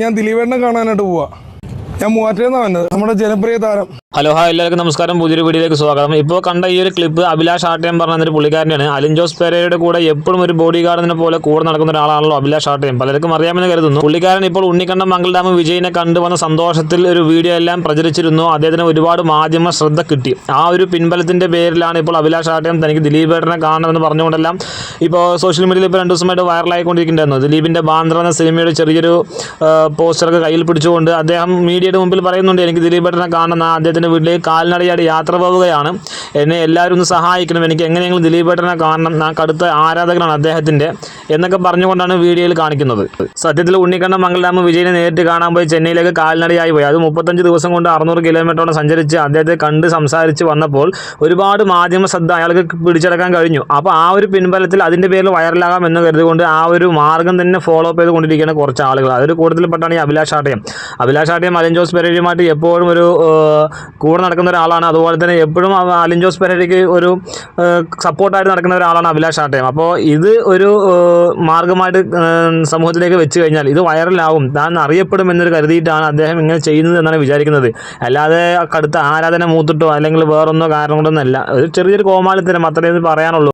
ഞാൻ ദിലീപേട്ടനെ കാണാനായിട്ട് പോവാ. ഞാൻ മൂവാറ്റേന്നാ വന്നത്. നമ്മുടെ ജനപ്രിയ താരം. ഹലോ ഹായ് എല്ലാവർക്കും നമസ്കാരം. പുതിയൊരു വീഡിയോയിലേക്ക് സ്വാഗതം. ഇപ്പോൾ കണ്ട ഈ ഒരു ക്ലിപ്പ് അഭിലാഷ് ആട്ടയം പറഞ്ഞ ഒരു പുള്ളിക്കാരനാണ്. അലിൻ ജോസ് പെരയുടെ കൂടെ എപ്പോഴും ഒരു ബോഡി ഗാർഡിനെ പോലെ കൂടെ നടക്കുന്ന ഒരാളാണല്ലോ അഭിലാഷ് ആട്ടയം പലർക്കും അറിയാമെന്ന് കരുതുന്നു. പുള്ളിക്കാരൻ ഇപ്പോൾ ഉണ്ണിക്കണ്ട മംഗൾ ഡാം വിജയിനെ കണ്ടുവന്ന സന്തോഷത്തിൽ ഒരു വീഡിയോ എല്ലാം പ്രചരിച്ചിരുന്നു. അദ്ദേഹത്തിന് ഒരുപാട് മാധ്യമ ശ്രദ്ധ കിട്ടി. ആ ഒരു പിൻബലത്തിന്റെ പേരിലാണ് ഇപ്പോൾ അഭിലാഷ് ആട്ടയം തനിക്ക് ദിലീപ് ദിലീപേട്ടനെ കാണണമെന്ന് പറഞ്ഞുകൊണ്ടെല്ലാം ഇപ്പോൾ സോഷ്യൽ മീഡിയയിൽ ഇപ്പോൾ രണ്ട് ദിവസമായിട്ട് വൈറലായിക്കൊണ്ടിരിക്കുന്നുണ്ടായിരുന്നു. ദിലീപിന്റെ ബാന്ദ്ര എന്ന സിനിമയുടെ ചെറിയൊരു പോസ്റ്ററൊക്കെ കയ്യിൽ പിടിച്ചുകൊണ്ട് അദ്ദേഹം മീഡിയയുടെ മുമ്പിൽ പറയുന്നുണ്ട് എനിക്ക് ദിലീപ് ദിലീപേട്ടനെ കാണുന്ന അദ്ദേഹത്തിന്റെ വീട്ടിലേക്ക് കാൽനടയായിട്ട് യാത്ര പോവുകയാണ്. എന്നെ എല്ലാവരും ഒന്ന് സഹായിക്കണം. എനിക്ക് എങ്ങനെയെങ്കിലും ദിലീപേട്ടനെ കാണണം. ഞാൻ കടുത്ത ആരാധകനാണ് അദ്ദേഹത്തിന്റെ എന്നൊക്കെ പറഞ്ഞുകൊണ്ടാണ് വീഡിയോയിൽ കാണിക്കുന്നത്. സത്യത്തിൽ ഉണ്ണിക്കണ്ണൻ മംഗലാമ വിജയനെ നേരിട്ട് കാണാൻ പോയി ചെന്നൈയിലേക്ക് കാൽനടയായി പോയി. അത് മുപ്പത്തഞ്ച് ദിവസം കൊണ്ട് അറുന്നൂറ് കിലോമീറ്ററോളം സഞ്ചരിച്ച് അദ്ദേഹത്തെ കണ്ട് സംസാരിച്ച് വന്നപ്പോൾ ഒരുപാട് മാധ്യമ ശ്രദ്ധ അയാൾക്ക് പിടിച്ചെടുക്കാൻ കഴിഞ്ഞു. അപ്പോൾ ആ ഒരു പിൻബലത്തിൽ അതിന്റെ പേരിൽ വൈറലാകാം എന്ന് കരുതുകൊണ്ട് ആ ഒരു മാർഗം തന്നെ ഫോളോ അപ്പ് ചെയ്തുകൊണ്ടിരിക്കുന്ന കുറച്ച് ആളുകൾ. അതൊരു കൂടുതൽപ്പെട്ടാണ് ഈ അഭിലാഷ് ആട്ടയം. അഭിലാഷ് ആട്ടയം അലിൻ ജോസ് പെരേരയുമായിട്ട് എപ്പോഴും ഒരു കൂടെ നടക്കുന്ന ഒരാളാണ്. അതുപോലെ തന്നെ എപ്പോഴും അലിൻ ജോസ് പെരേരയ്ക്ക് ഒരു സപ്പോർട്ടായിട്ട് നടക്കുന്ന ഒരാളാണ് അഭിലാഷ് ആട്ടയം. അപ്പോൾ ഇത് ഒരു മാർഗമായിട്ട് സമൂഹത്തിലേക്ക് വെച്ച് കഴിഞ്ഞാൽ ഇത് വൈറലാവും. താൻ അറിയപ്പെടും എന്നൊരു കരുതിയിട്ടാണ് അദ്ദേഹം ഇങ്ങനെ ചെയ്യുന്നത് എന്നാണ് വിചാരിക്കുന്നത്. അല്ലാതെ കടുത്ത ആരാധന മൂത്തിട്ടോ അല്ലെങ്കിൽ വേറൊന്നോ കാരണം കൊണ്ടൊന്നല്ല. ഒരു ചെറിയൊരു കോമാളിത്തരം അത്രയേ പറയാനുള്ളൂ.